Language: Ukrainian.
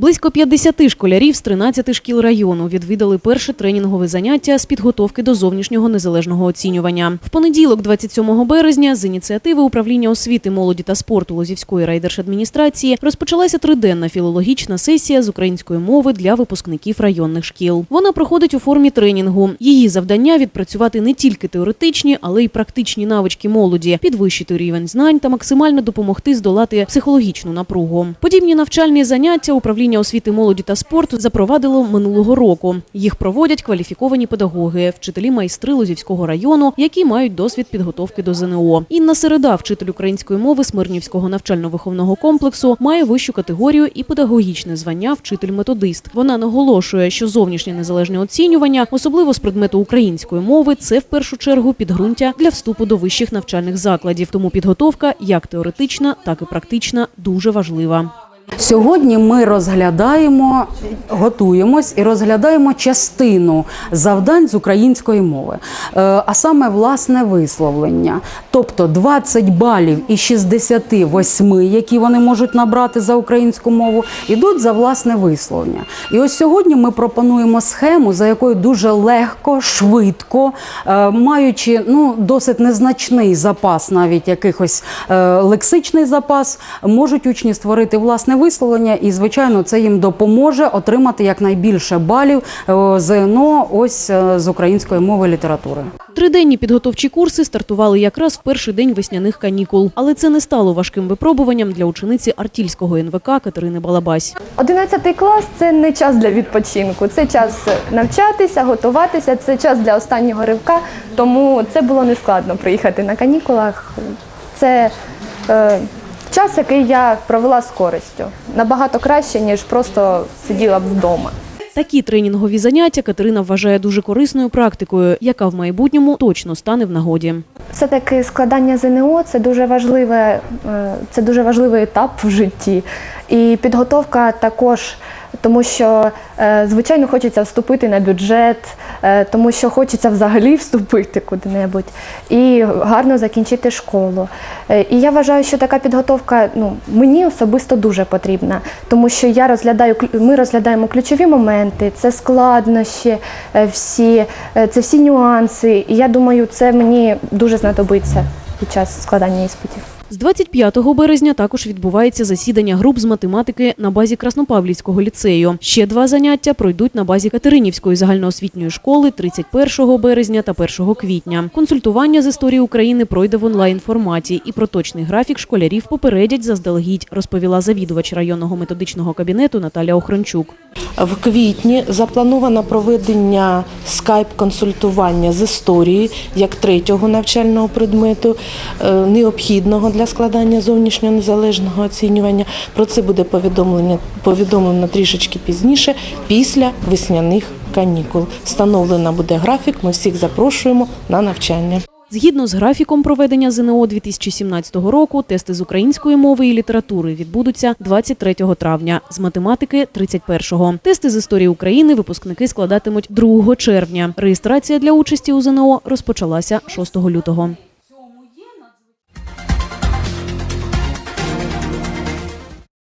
Близько 50 школярів з 13 шкіл району відвідали перше тренінгове заняття з підготовки до зовнішнього незалежного оцінювання. В понеділок, 27 березня, з ініціативи управління освіти, молоді та спорту Лозівської райдержадміністрації розпочалася триденна філологічна сесія з української мови для випускників районних шкіл. Вона проходить у формі тренінгу. Її завдання відпрацювати не тільки теоретичні, але й практичні навички молоді, підвищити рівень знань та максимально допомогти здолати психологічну напругу. Подібні навчальні заняття управління освіти, молоді та спорту запровадило минулого року. Їх проводять кваліфіковані педагоги, вчителі майстри Лозівського району, які мають досвід підготовки до ЗНО. Інна Середа, вчитель української мови Смирнівського навчально-виховного комплексу, має вищу категорію і педагогічне звання вчитель-методист. Вона наголошує, що зовнішнє незалежне оцінювання, особливо з предмету української мови, це в першу чергу підґрунтя для вступу до вищих навчальних закладів. Тому підготовка, як теоретична, так і практична, дуже важлива. Сьогодні ми розглядаємо, готуємось і розглядаємо частину завдань з української мови, Е, а саме власне висловлення. Тобто 20 балів із 68, які вони можуть набрати за українську мову, йдуть за власне висловлення. І ось сьогодні ми пропонуємо схему, за якою дуже легко, швидко, е, маючи ну досить незначний запас, навіть якихось е, лексичний запас, можуть учні створити власне висловлення, і звичайно, це їм допоможе отримати якнайбільше балів е, ЗНО ось е, з української мови і літератури. Триденні підготовчі курси стартували якраз в перший день весняних канікул, але це не стало важким випробуванням для учениці Артільського НВК Катерини Балабась. 11 клас це не час для відпочинку, це час навчатися, готуватися, це час для останнього ривка. Тому це було нескладно приїхати на канікулах. Це е, час, який я провела з користю. Набагато краще, ніж просто сиділа б вдома. Такі тренінгові заняття Катерина вважає дуже корисною практикою, яка в майбутньому точно стане в нагоді. Все-таки складання ЗНО це дуже важливе, е, це дуже важливий етап в житті. І підготовка також, тому що, е, звичайно, хочеться вступити на бюджет, е, тому що хочеться взагалі вступити куди-небудь і гарно закінчити школу. Е, І я вважаю, що така підготовка ну, мені особисто дуже потрібна, тому що я розглядаю, ми розглядаємо ключові моменти, це складнощі, всі, це всі нюанси. І я думаю, це мені дуже знадобиться під час складання іспитів. З 25 березня також відбувається засідання груп з математики на базі Краснопавлівського ліцею. Ще два заняття пройдуть на базі Катеринівської загальноосвітньої школи 31 березня та 1 квітня. Консультування з історії України пройде в онлайн форматі, і про точний графік школярів попередять заздалегідь, розповіла завідувач районного методичного кабінету Наталя Охрончук. В квітні заплановано проведення скайп-консультування з історії як третього навчального предмету, е, необхідного для складання зовнішнього незалежного оцінювання. Про це буде повідомлення повідомлено трішечки пізніше, після весняних канікул. Встановлено буде графік. Ми всіх запрошуємо на навчання. Згідно з графіком проведення ЗНО 2017 року, тести з української мови і літератури відбудуться 23 травня, з математики 31-го. Тести з історії України випускники складатимуть 2 червня. Реєстрація для участі у ЗНО розпочалася 6 лютого.